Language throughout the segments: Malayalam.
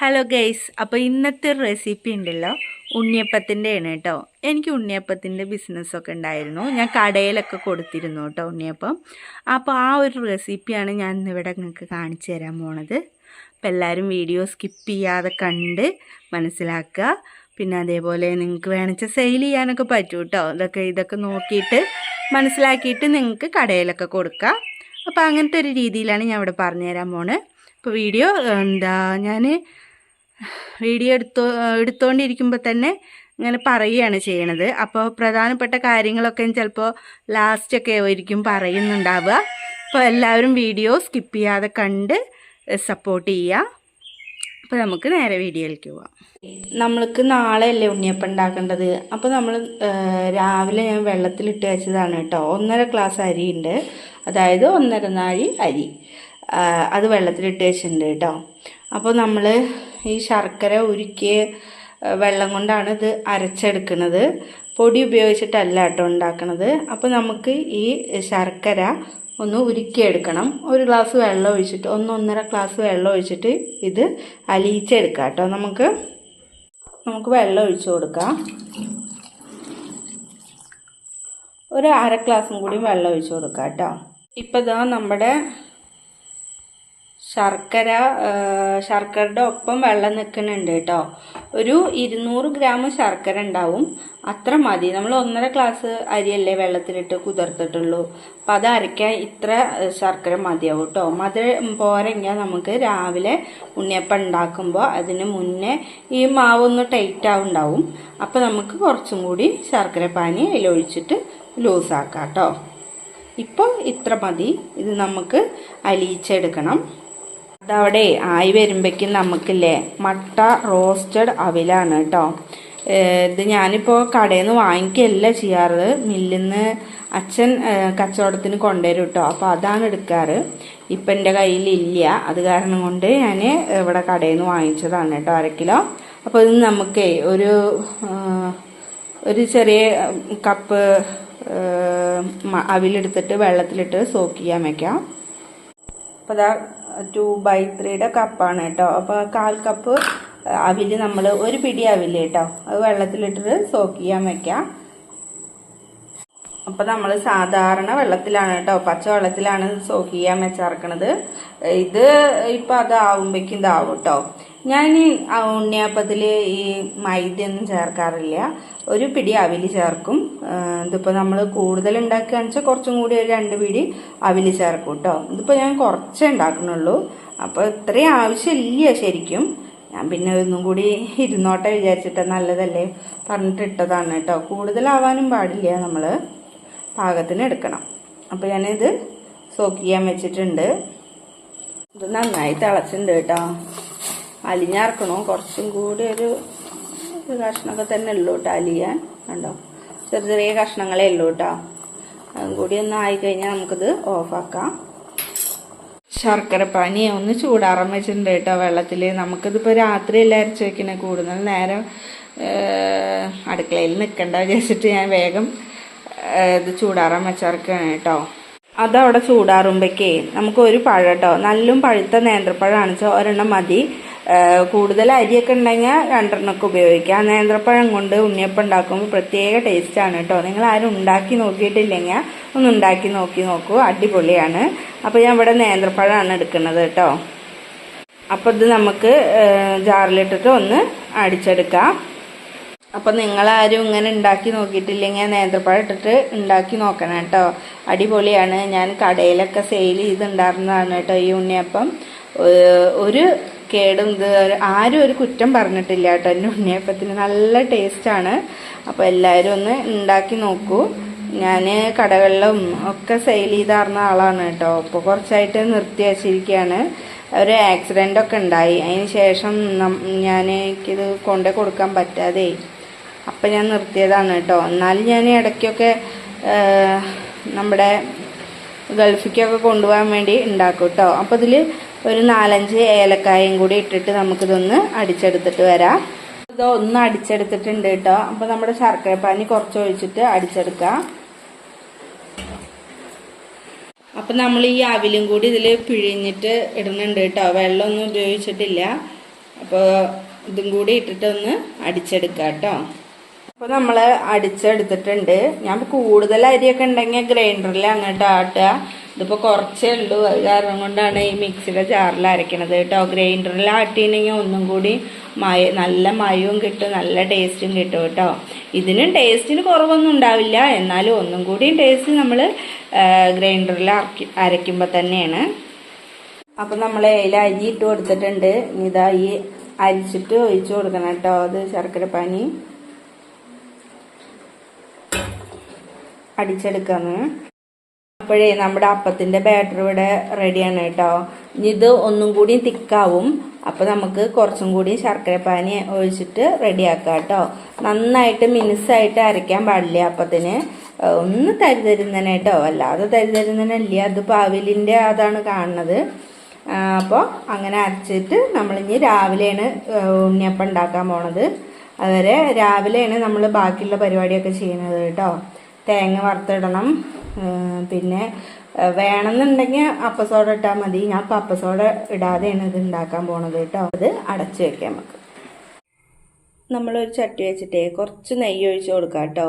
ഹലോ ഗൈസ് അപ്പോൾ ഇന്നത്തെ ഒരു റെസിപ്പി ഉണ്ടല്ലോ. ഉണ്ണിയപ്പത്തിന്റെ ആണ് കേട്ടോ. എനിക്ക് ഉണ്ണിയപ്പത്തിന്റെ ബിസിനസ്സൊക്കെ ഉണ്ടായിരുന്നു. ഞാൻ കടയിലൊക്കെ കൊടുത്തിരുന്നു കേട്ടോ ഉണ്ണിയപ്പം. അപ്പോൾ ആ ഒരു റെസിപ്പിയാണ് ഞാൻ ഇന്നിവിടെ നിങ്ങൾക്ക് കാണിച്ചു തരാൻ പോണത്. അപ്പം എല്ലാവരും വീഡിയോ സ്കിപ്പ് ചെയ്യാതെ കണ്ട് മനസ്സിലാക്കുക. പിന്നെ അതേപോലെ നിങ്ങൾക്ക് വേണമെച്ചാൽ സെയിൽ ചെയ്യാനൊക്കെ പറ്റും കേട്ടോ. ഇതൊക്കെ ഇതൊക്കെ നോക്കിയിട്ട് മനസ്സിലാക്കിയിട്ട് നിങ്ങൾക്ക് കടയിലൊക്കെ കൊടുക്കാം. അപ്പോൾ അങ്ങനത്തെ ഒരു രീതിയിലാണ് ഞാൻ ഇവിടെ പറഞ്ഞു തരാൻ പോണത് അപ്പോൾ വീഡിയോ എന്താ ഞാൻ വീഡിയോ എടുത്തോ എടുത്തുകൊണ്ടിരിക്കുമ്പോൾ തന്നെ ഇങ്ങനെ പറയുകയാണ് ചെയ്യണത്. അപ്പോൾ പ്രധാനപ്പെട്ട കാര്യങ്ങളൊക്കെ ചിലപ്പോൾ ലാസ്റ്റൊക്കെ ആയിരിക്കും പറയുന്നുണ്ടാവുക. അപ്പോൾ എല്ലാവരും വീഡിയോ സ്കിപ്പ് ചെയ്യാതെ കണ്ട് സപ്പോർട്ട് ചെയ്യുക. അപ്പോൾ നമുക്ക് നേരെ വീഡിയോയിലേക്ക് പോവാം. നമ്മൾക്ക് നാളെ അല്ലേ ഉണ്ണിയപ്പം ഉണ്ടാക്കേണ്ടത്? അപ്പോൾ നമ്മൾ രാവിലെ ഞാൻ വെള്ളത്തിലിട്ട് വെച്ചതാണ് കേട്ടോ. ഒന്നര ഗ്ലാസ് അരി ഉണ്ട് അതായത് ഒന്നര നാഴി അരി. അത് വെള്ളത്തിലിട്ട് വെച്ചിട്ടുണ്ട് കേട്ടോ. അപ്പോൾ നമ്മൾ ഈ ശർക്കര ഉരുക്കിയ വെള്ളം കൊണ്ടാണ് ഇത് അരച്ചെടുക്കുന്നത്. പൊടി ഉപയോഗിച്ചിട്ടല്ല കേട്ടോ ഉണ്ടാക്കുന്നത് അപ്പോൾ നമുക്ക് ഈ ശർക്കര ഒന്ന് ഉരുക്കിയെടുക്കണം. ഒരു ഗ്ലാസ് വെള്ളം ഒഴിച്ചിട്ട് ഒന്ന് ഒന്നര ഗ്ലാസ് വെള്ളം ഒഴിച്ചിട്ട് ഇത് അലിയിച്ചെടുക്കാം കേട്ടോ. നമുക്ക് നമുക്ക് വെള്ളം ഒഴിച്ചു കൊടുക്കാം. ഒരു അര ഗ്ലാസും കൂടി വെള്ളം ഒഴിച്ചു കൊടുക്കാം കേട്ടോ. ഇപ്പം ഇതാ നമ്മുടെ ശർക്കര ശർക്കരയുടെ ഒപ്പം വെള്ളം നിൽക്കുന്നുണ്ട് കേട്ടോ. ഒരു ഇരുന്നൂറ് ഗ്രാം ശർക്കര ഉണ്ടാവും. അത്ര മതി. നമ്മൾ ഒന്നര ഗ്ലാസ് അരിയല്ലേ വെള്ളത്തിലിട്ട് കുതിർത്തിട്ടുള്ളൂ. അപ്പം അത് അരയ്ക്കാൻ ഇത്ര ശർക്കര മതിയാവും കേട്ടോ. മധുരം പോരെങ്കിൽ നമുക്ക് രാവിലെ ഉണ്ണിയപ്പം ഉണ്ടാക്കുമ്പോൾ അതിന് മുന്നേ ഈ മാവൊന്ന് ടൈറ്റ് ആവുണ്ടാവും അപ്പം നമുക്ക് കുറച്ചും കൂടി ശർക്കര പാനി അതിലൊഴിച്ചിട്ട് ലൂസാക്കാം കേട്ടോ. ഇപ്പോൾ ഇത്ര മതി. ഇത് നമുക്ക് അലിയിച്ചെടുക്കണം. അതവിടെ ആയി വരുമ്പോഴേക്കും നമുക്കില്ലേ മട്ട റോസ്റ്റഡ് അവിലാണ് കേട്ടോ ഇത് ഞാനിപ്പോൾ കടയിൽ നിന്ന് വാങ്ങിക്കുകയല്ല ചെയ്യാറ്. മില്ലിൽ നിന്ന് അച്ഛൻ കച്ചവടത്തിന് കൊണ്ടുവരും കേട്ടോ അപ്പോൾ അതാണ് എടുക്കാറ്. ഇപ്പം എന്റെ കയ്യിലില്ല. അത് കാരണം കൊണ്ട് ഞാൻ ഇവിടെ കടയിൽ നിന്ന് വാങ്ങിച്ചതാണ് കേട്ടോ അര കിലോ. അപ്പോൾ ഇത് നമുക്ക് ഒരു ഒരു ചെറിയ കപ്പ് അവിലെടുത്തിട്ട് വെള്ളത്തിലിട്ട് സോക്ക് ചെയ്യാൻ വയ്ക്കാം അപ്പോൾ ഇതാ ടു ബൈ ത്രീയുടെ കപ്പാണ് കേട്ടോ. അപ്പോൾ കാൽ കപ്പ് അവിൽ നമ്മൾ ഒരു പിടി അവിൽ കേട്ടോ. അത് വെള്ളത്തിലിട്ടിട്ട് സോക്ക് ചെയ്യാൻ വെക്കാം. അപ്പോൾ നമ്മൾ സാധാരണ വെള്ളത്തിലാണ് കേട്ടോ പച്ച വെള്ളത്തിലാണ് സോക്ക് ചെയ്യാൻ വെച്ചിറക്കണത്. ഇത് ഇപ്പം അതാവുമ്പോഴേക്കും ഇതാവും കേട്ടോ. ഞാൻ ഈ ഈ മൈദയൊന്നും ചേർക്കാറില്ല. ഒരു പിടി അവിൽ ചേർക്കും. ഇതിപ്പോൾ നമ്മൾ കൂടുതൽ ഉണ്ടാക്കുകയാണെന്ന് വെച്ചാൽ കുറച്ചും കൂടി ഒരു രണ്ട് പിടി അവിൽ ചേർക്കും കേട്ടോ ഇതിപ്പോൾ ഞാൻ കുറച്ചേ ഉണ്ടാക്കുന്നുള്ളൂ. അപ്പോൾ ഇത്രയും ആവശ്യമില്ല ശരിക്കും. ഞാൻ പിന്നെ ഒന്നും കൂടി ഇരുന്നോട്ടെ വിചാരിച്ചിട്ട് നല്ലതല്ലേ പറഞ്ഞിട്ട് ഇട്ടതാണ് കേട്ടോ കൂടുതലാവാനും പാടില്ല നമ്മൾ പാകത്തിന് എടുക്കണം. അപ്പോൾ ഞാനിത് സോക്ക് ചെയ്യാൻ വെച്ചിട്ടുണ്ട്. ഇത് നന്നായി തിളച്ചിട്ടുണ്ട് കേട്ടോ അലിഞ്ഞാർക്കണോ കുറച്ചും കൂടി ഒരു കഷ്ണമൊക്കെ തന്നെ ഉള്ളൂ കേട്ടോ അലിയാൻ. കണ്ടോ? ചെറിയ ചെറിയ കഷ്ണങ്ങളേ ഉള്ളൂ കേട്ടോ. അതും കൂടി ഒന്ന് ആയിക്കഴിഞ്ഞാൽ നമുക്കിത് ഓഫാക്കാം ശർക്കര പാനി ഒന്ന് ചൂടാറാൻ വെച്ചിട്ടുണ്ട് കേട്ടോ വെള്ളത്തിൽ നമുക്കിതിപ്പോൾ രാത്രിയല്ല അരച്ച് വെക്കണേ? കൂടുതൽ നേരം അടുക്കളയിൽ നിൽക്കണ്ട വിചാരിച്ചിട്ട് ഞാൻ വേഗം ഇത് ചൂടാറാൻ വെച്ചിറക്കാണ് കേട്ടോ. അതവിടെ ചൂടാറുമ്പോഴേക്കേ നമുക്ക് ഒരു പഴം കേട്ടോ നല്ലും പഴുത്ത നേന്ത്രപ്പഴമാണ് വെച്ചാൽ ഒരെണ്ണം മതി. കൂടുതൽ അരിയൊക്കെ ഉണ്ടെങ്കിൽ രണ്ടെണ്ണമൊക്കെ ഉപയോഗിക്കാം. നേന്ത്രപ്പഴം കൊണ്ട് ഉണ്ണിയപ്പം ഉണ്ടാക്കുമ്പോൾ പ്രത്യേക ടേസ്റ്റാണ് കേട്ടോ. നിങ്ങൾ ആരും ഉണ്ടാക്കി നോക്കിയിട്ടില്ലെങ്കിൽ ഒന്ന് ഉണ്ടാക്കി നോക്കി നോക്കൂ. അടിപൊളിയാണ്. അപ്പോൾ ഞാൻ ഇവിടെ നേന്ത്രപ്പഴമാണ് എടുക്കുന്നത് കേട്ടോ. അപ്പോൾ ഇത് നമുക്ക് ജാറിലിട്ടിട്ട് ഒന്ന് അടിച്ചെടുക്കാം. അപ്പോൾ നിങ്ങളാരും ഇങ്ങനെ ഉണ്ടാക്കി നോക്കിയിട്ടില്ലെങ്കിൽ നേന്ത്രപ്പഴം ഇട്ടിട്ട് ഉണ്ടാക്കി നോക്കണം കേട്ടോ. അടിപൊളിയാണ്. ഞാൻ കടയിലൊക്കെ സെയിൽ ചെയ്തിട്ടുണ്ടായിരുന്നതാണ് കേട്ടോ ഈ ഉണ്ണിയപ്പം. ഒരു കേടും ഇത് ആരും ഒരു കുറ്റം പറഞ്ഞിട്ടില്ല കേട്ടോ. എന്റെ ഉണ്ണിയപ്പത്തിന് നല്ല ടേസ്റ്റാണ് അപ്പോൾ എല്ലാവരും ഒന്ന് ഉണ്ടാക്കി നോക്കൂ. ഞാൻ കടകളിലും ഒക്കെ സെയിൽ ചെയ്താർന്ന ആളാണ് കേട്ടോ. അപ്പോൾ കുറച്ചായിട്ട് നിർത്തി വച്ചിരിക്കുകയാണ് ഒരു ആക്സിഡന്റ് ഒക്കെ ഉണ്ടായി. അതിന് ശേഷം ഞാൻ എനിക്കിത് കൊണ്ടു കൊടുക്കാൻ പറ്റാതെ. അപ്പം ഞാൻ നിർത്തിയതാണ് കേട്ടോ. എന്നാലും ഞാൻ ഇടയ്ക്കൊക്കെ നമ്മുടെ ഗൾഫിക്കൊക്കെ കൊണ്ടുപോകാൻ വേണ്ടി ഉണ്ടാക്കും കേട്ടോ. അപ്പോൾ ഇതിൽ ഒരു നാലഞ്ച് ഏലക്കായും കൂടി ഇട്ടിട്ട് നമുക്കിതൊന്ന് അടിച്ചെടുത്തിട്ട് വരാം. ഇത് ഒന്ന് അടിച്ചെടുത്തിട്ടുണ്ട് കേട്ടോ. അപ്പോൾ നമ്മുടെ ശർക്കരപ്പാനി കുറച്ച് ഒഴിച്ചിട്ട് അടിച്ചെടുക്കാം. അപ്പം നമ്മൾ ഈ അവിലും കൂടി ഇതിൽ പിഴിഞ്ഞിട്ട് ഇടുന്നുണ്ട് കേട്ടോ. വെള്ളമൊന്നും ഉപയോഗിച്ചിട്ടില്ല. അപ്പോൾ ഇതും കൂടി ഇട്ടിട്ടൊന്ന് അടിച്ചെടുക്കാം കേട്ടോ. അപ്പോൾ നമ്മൾ അടിച്ചെടുത്തിട്ടുണ്ട്. ഞാൻ കൂടുതൽ അരിയൊക്കെ ഉണ്ടെങ്കിൽ ഗ്രൈൻഡറിൽ അങ്ങോട്ട് ആട്ടുക. ഇതിപ്പോൾ കുറച്ചേ ഉള്ളൂ അത് കാരണം കൊണ്ടാണ് ഈ മിക്സിയുടെ ജാറിൽ അരയ്ക്കണത് കേട്ടോ. ഗ്രൈൻഡറിൽ ആട്ടിയിട്ടുണ്ടെങ്കിൽ ഒന്നും കൂടി മയ നല്ല മയവും കിട്ടും നല്ല ടേസ്റ്റും കിട്ടും കേട്ടോ. ഇതിനും ടേസ്റ്റിന് കുറവൊന്നും ഉണ്ടാവില്ല. എന്നാലും ഒന്നും കൂടി ടേസ്റ്റ് നമ്മൾ ഗ്രൈൻഡറിൽ അരക്കി അരയ്ക്കുമ്പോൾ തന്നെയാണ്. അപ്പം നമ്മൾ അതിൽ അരി ഇട്ട് കൊടുത്തിട്ടുണ്ട്. ഇതാ ഈ അരിച്ചിട്ട് ഒഴിച്ചു കൊടുക്കണം കേട്ടോ. അത് ശർക്കര പാനി അടിച്ചെടുക്കാന്ന് അപ്പോഴേ നമ്മുടെ അപ്പത്തിന്റെ ബാറ്റർ ഇവിടെ റെഡിയാണ് കേട്ടോ. ഇത് ഒന്നും കൂടി തിക്കാവും അപ്പോൾ നമുക്ക് കുറച്ചും കൂടി ശർക്കരപ്പാനി ഒഴിച്ചിട്ട് റെഡിയാക്കാം കേട്ടോ. നന്നായിട്ട് മിനുസായിട്ട് അരയ്ക്കാൻ പാടില്ല അപ്പത്തിന്? ഒന്ന് തരിതരുന്നനെ കേട്ടോ. അല്ലാതെ തരിതരുന്നനല്ല. അത് പാവിലിന്റെ അതാണ് കാണുന്നത്. അപ്പോൾ അങ്ങനെ അരച്ചിട്ട് നമ്മളിനി രാവിലെയാണ് ഉണ്ണിയപ്പം ഉണ്ടാക്കാൻ പോണത്. അതുവരെ രാവിലെയാണ് നമ്മൾ ബാക്കിയുള്ള പരിപാടിയൊക്കെ ചെയ്യുന്നത് കേട്ടോ. തേങ്ങ വറുത്തിടണം. പിന്നെ വേണമെന്നുണ്ടെങ്കിൽ അപ്പസോട ഇട്ടാൽ മതി. ഞാൻ ഇപ്പം അപ്പസോട ഇടാതെയാണ് ഇത് ഉണ്ടാക്കാൻ പോണത് കേട്ടോ. അത് അടച്ചു വെക്കാം നമുക്ക്. നമ്മളൊരു ചട്ടി വെച്ചിട്ടേ കുറച്ച് നെയ്യ് ഒഴിച്ച് കൊടുക്കാം കേട്ടോ.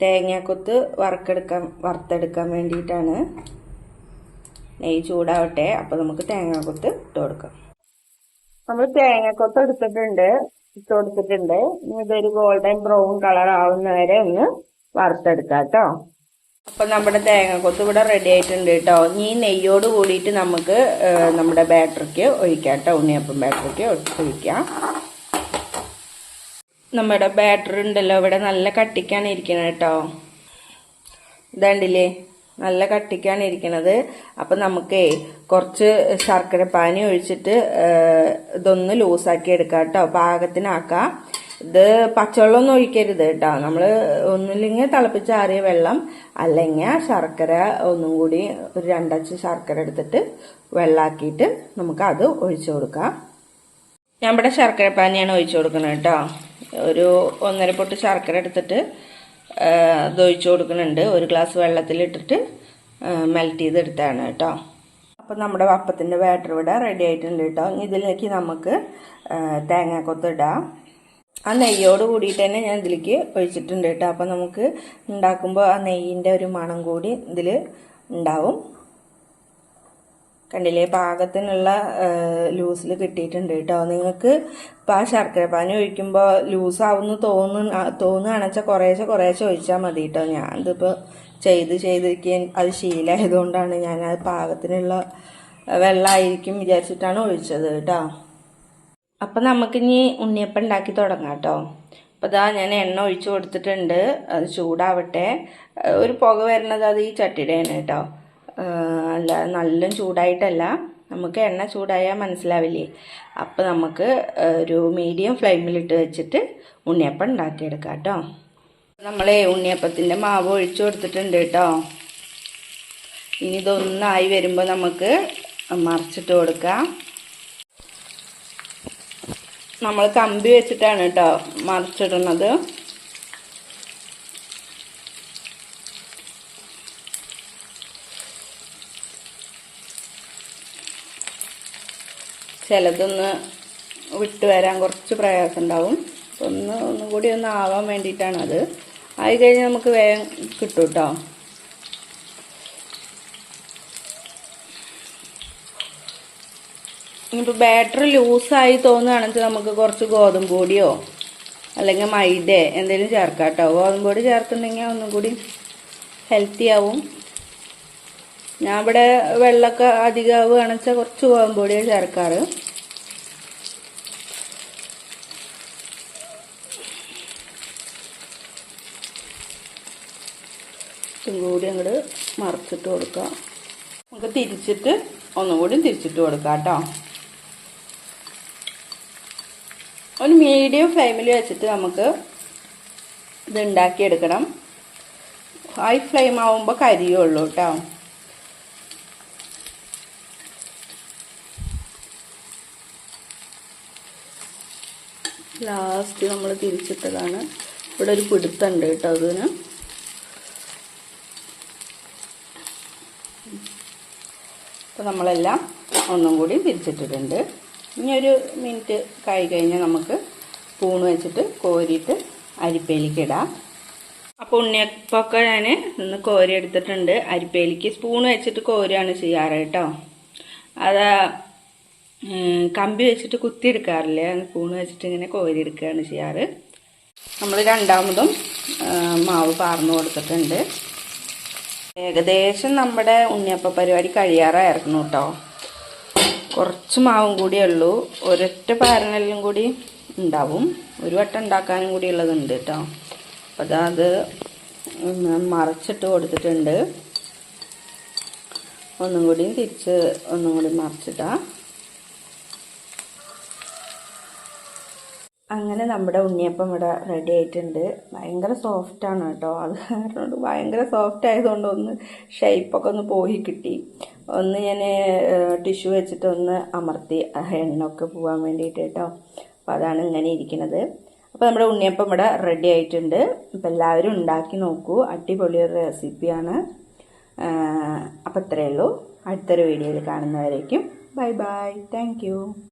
തേങ്ങാക്കൊത്ത് വറുക്കെടുക്കാൻ വറുത്തെടുക്കാൻ വേണ്ടിയിട്ടാണ്. നെയ്യ് ചൂടാവട്ടെ. അപ്പോൾ നമുക്ക് തേങ്ങാക്കൊത്ത് ഇട്ട് കൊടുക്കാം. നമ്മൾ തേങ്ങാക്കൊത്ത് എടുത്തിട്ടുണ്ട്. ഇട്ട് കൊടുത്തിട്ടുണ്ട്. ഇതൊരു ഗോൾഡൻ ബ്രൗൺ കളർ ആവുന്ന വരെ ഒന്ന് വറുത്തെടുക്കാം കേട്ടോ. അപ്പൊ നമ്മുടെ തേങ്ങക്കൊത്ത് ഇവിടെ റെഡി ആയിട്ടുണ്ട് കേട്ടോ. ഈ നെയ്യോട് കൂടിയിട്ട് നമുക്ക് നമ്മുടെ ബാറ്ററിക്ക് ഒഴിക്കാം കേട്ടോ. ഉണ്ണിയപ്പം ബാറ്ററിക്ക് ഒഴിക്കാം. നമ്മുടെ ബാറ്ററി ഉണ്ടല്ലോ. ഇവിടെ നല്ല കട്ടിക്കാണ് ഇരിക്കുന്നത് കേട്ടോ. ഇതാണ്ടില്ലേ? നല്ല കട്ടിക്കാണ് ഇരിക്കണത്. അപ്പം നമുക്കേ കുറച്ച് ശർക്കര പാനി ഒഴിച്ചിട്ട് ഇതൊന്ന് ലൂസാക്കി എടുക്കാം കേട്ടോ. പാകത്തിനാക്കാം. ഇത് പച്ചവെള്ളമൊന്നും ഒഴിക്കരുത് കേട്ടോ. നമ്മൾ ഒന്നില്ലെങ്കിൽ തിളപ്പിച്ചാറിയ വെള്ളം അല്ലെങ്കിൽ ശർക്കര ഒന്നും കൂടി ഒരു രണ്ടച്ച് ശർക്കര എടുത്തിട്ട് വെള്ളാക്കിയിട്ട് നമുക്ക് അത് ഒഴിച്ചു കൊടുക്കാം. ഞാൻ ഇവിടെ ശർക്കര പാനിയാണ് ഒഴിച്ചു കൊടുക്കുന്നത് കേട്ടോ. ഒരു ഒന്നര പൊട്ട് ശർക്കര എടുത്തിട്ട് അത് ഒഴിച്ചു കൊടുക്കുന്നുണ്ട്. ഒരു ഗ്ലാസ് വെള്ളത്തിലിട്ടിട്ട് മെൽറ്റ് ചെയ്തെടുത്താണ് കേട്ടോ. അപ്പോൾ നമ്മുടെ വപ്പത്തിന്റെ ബാറ്റർ ഇവിടെ റെഡി ആയിട്ടുണ്ട് കേട്ടോ. ഇതിലേക്ക് നമുക്ക് തേങ്ങാക്കൊത്ത് ഇടാം. ആ നെയ്യോട് കൂടിയിട്ട് തന്നെ ഞാൻ ഇതിലേക്ക് ഒഴിച്ചിട്ടുണ്ട് കേട്ടോ. അപ്പം നമുക്ക് ഉണ്ടാക്കുമ്പോൾ ആ നെയ്യിന്റെ ഒരു മണം കൂടി ഇതിൽ ഉണ്ടാവും. കണ്ടില്ലേ? പാകത്തിനുള്ള ലൂസിൽ കിട്ടിയിട്ടുണ്ട് കേട്ടോ. നിങ്ങൾക്ക് ഇപ്പം ആ ശർക്കര പാനി ഒഴിക്കുമ്പോൾ ലൂസാവുന്നു തോന്നുന്ന തോന്നുകയാണെന്ന് വെച്ചാൽ കുറേശ്ശെ കുറേശ്ശെ ഒഴിച്ചാൽ മതി കേട്ടോ. ഞാൻ ഇതിപ്പോൾ ചെയ്ത് ചെയ്തിരിക്കാൻ അത് ശീലമായതുകൊണ്ടാണ് ഞാൻ അത് പാകത്തിനുള്ള വെള്ളമായിരിക്കും വിചാരിച്ചിട്ടാണ് ഒഴിച്ചത് കേട്ടോ. അപ്പം നമുക്കിനി ഉണ്ണിയപ്പം ഉണ്ടാക്കി തുടങ്ങാം കേട്ടോ. അപ്പോൾ ഇതാ ഞാൻ എണ്ണ ഒഴിച്ചു കൊടുത്തിട്ടുണ്ട്. അത് ചൂടാവട്ടെ. ഒരു പുക വരുന്നത് അത് ഈ ചട്ടിയുടെയാണ് കേട്ടോ. അല്ല നല്ല ചൂടായിട്ടല്ല. നമുക്ക് എണ്ണ ചൂടായാൽ മനസ്സിലാവില്ലേ? അപ്പോൾ നമുക്ക് ഒരു മീഡിയം ഫ്ലെയിമിലിട്ട് വെച്ചിട്ട് ഉണ്ണിയപ്പം ഉണ്ടാക്കിയെടുക്കാം കേട്ടോ. നമ്മളെ ഉണ്ണിയപ്പത്തിന്റെ മാവ് ഒഴിച്ചു കൊടുത്തിട്ടുണ്ട് കേട്ടോ. ഇനി ഇതൊന്നായി വരുമ്പോൾ നമുക്ക് മറിച്ചിട്ട് കൊടുക്കാം. നമ്മൾ കമ്പി വെച്ചിട്ടാണ് കേട്ടോ മറിച്ചിടുന്നത്. ചിലതൊന്ന് വിട്ട് വരാൻ കുറച്ച് പ്രയാസം ഉണ്ടാവും. ഒന്ന് ഒന്നും കൂടി ഒന്ന് ആവാൻ വേണ്ടിയിട്ടാണത്. ആയി കഴിഞ്ഞാൽ നമുക്ക് വേഗം കിട്ടും കേട്ടോ ഇനിയിപ്പോൾ ബാറ്ററി ലൂസായി തോന്നുകയാണെങ്കിൽ നമുക്ക് കുറച്ച് ഗോതമ്പ് പൊടിയോ അല്ലെങ്കിൽ മൈദ എന്തെങ്കിലും ചേർക്കാം കേട്ടോ ഗോതമ്പ് പൊടി ചേർക്കുന്നുണ്ടെങ്കിൽ ഒന്നും കൂടി ഹെൽത്തി ആവും. ഞാൻ ഇവിടെ വെള്ളമൊക്കെ അധികമാവുകയാണെന്ന് വെച്ചാൽ കുറച്ച് ഗോതമ്പ് പൊടിയാണ് ചേർക്കാറ് കൂടി അങ്ങോട്ട് മറച്ചിട്ട് കൊടുക്കാം. നമുക്ക് തിരിച്ചിട്ട് ഒന്നും കൂടി തിരിച്ചിട്ട് കൊടുക്കാം കേട്ടോ. ഒരു മീഡിയം ഫ്ലെയിമിൽ വെച്ചിട്ട് നമുക്ക് ഇത് ഉണ്ടാക്കിയെടുക്കണം ഹൈ ഫ്ലെയിം ആവുമ്പോൾ കരിയുള്ളൂ കേട്ടോ ലാസ്റ്റ് നമ്മൾ തിരിച്ചിട്ടതാണ്. ഇവിടെ ഒരു പിടുത്തുണ്ട് കേട്ടോ അതിന്. അപ്പോൾ നമ്മളെല്ലാം ഒന്നും കൂടി തിരിച്ചിട്ടിട്ടുണ്ട് ഇനി ഒരു മിനിറ്റ് കായി കഴിഞ്ഞാൽ നമുക്ക് സ്പൂൺ വെച്ചിട്ട് കോരിയിട്ട് അരിപ്പയിലേക്ക് ഇടാം. അപ്പോൾ ഉണ്ണിയപ്പമൊക്കെ ഞാൻ ഇന്ന് കോരി എടുത്തിട്ടുണ്ട്. അരിപ്പയിലേക്ക് സ്പൂൺ വെച്ചിട്ട് കോരുകയാണ് ചെയ്യാറ് കേട്ടോ. അത് കമ്പി വെച്ചിട്ട് കുത്തിയെടുക്കാറില്ല സ്പൂൺ വെച്ചിട്ട് ഇങ്ങനെ കോരി എടുക്കുകയാണ് ചെയ്യാറ്. നമ്മൾ രണ്ടാമതും മാവ് പാർന്നു കൊടുത്തിട്ടുണ്ട്. ഏകദേശം നമ്മുടെ ഉണ്ണിയപ്പ പരിപാടി കഴിയാറായിരുന്നു കേട്ടോ. കുറച്ച് മാവും കൂടിയേ ഉള്ളൂ. ഒരൊറ്റ പാരനെല്ലാം കൂടി ഉണ്ടാവും. ഒരു വട്ടം ഉണ്ടാക്കാനും കൂടി ഉള്ളതുണ്ട് കേട്ടോ അപ്പോൾ അതാ മറച്ചിട്ട് കൊടുത്തിട്ടുണ്ട്. ഒന്നും കൂടിയും തിരിച്ച് ഒന്നും കൂടി മറിച്ചിട്ടാ അങ്ങനെ നമ്മുടെ ഉണ്ണിയപ്പം ഇവിടെ റെഡി ആയിട്ടുണ്ട്. ഭയങ്കര സോഫ്റ്റാണ് കേട്ടോ. അത് കാരണം ഭയങ്കര സോഫ്റ്റ് ആയതുകൊണ്ട് ഒന്ന് ഷേപ്പൊക്കെ ഒന്ന് പോയി കിട്ടി. ഒന്ന് ഞാൻ ടിഷ്യൂ വെച്ചിട്ട് ഒന്ന് അമർത്തി എണ്ണൊക്കെ പോകാൻ വേണ്ടിയിട്ട് കേട്ടോ. അപ്പോൾ അതാണ് ഇങ്ങനെ ഇരിക്കുന്നത്. അപ്പോൾ നമ്മുടെ ഉണ്ണിയപ്പം ഇവിടെ റെഡി ആയിട്ടുണ്ട്. അപ്പോൾ എല്ലാവരും ഉണ്ടാക്കി നോക്കൂ. അടിപൊളി ഒരു റെസിപ്പിയാണ് അപ്പോൾ ഇത്രയേ ഉള്ളൂ. അടുത്തൊരു വീഡിയോയിൽ കാണുന്നവരേക്കും. Bye bye thank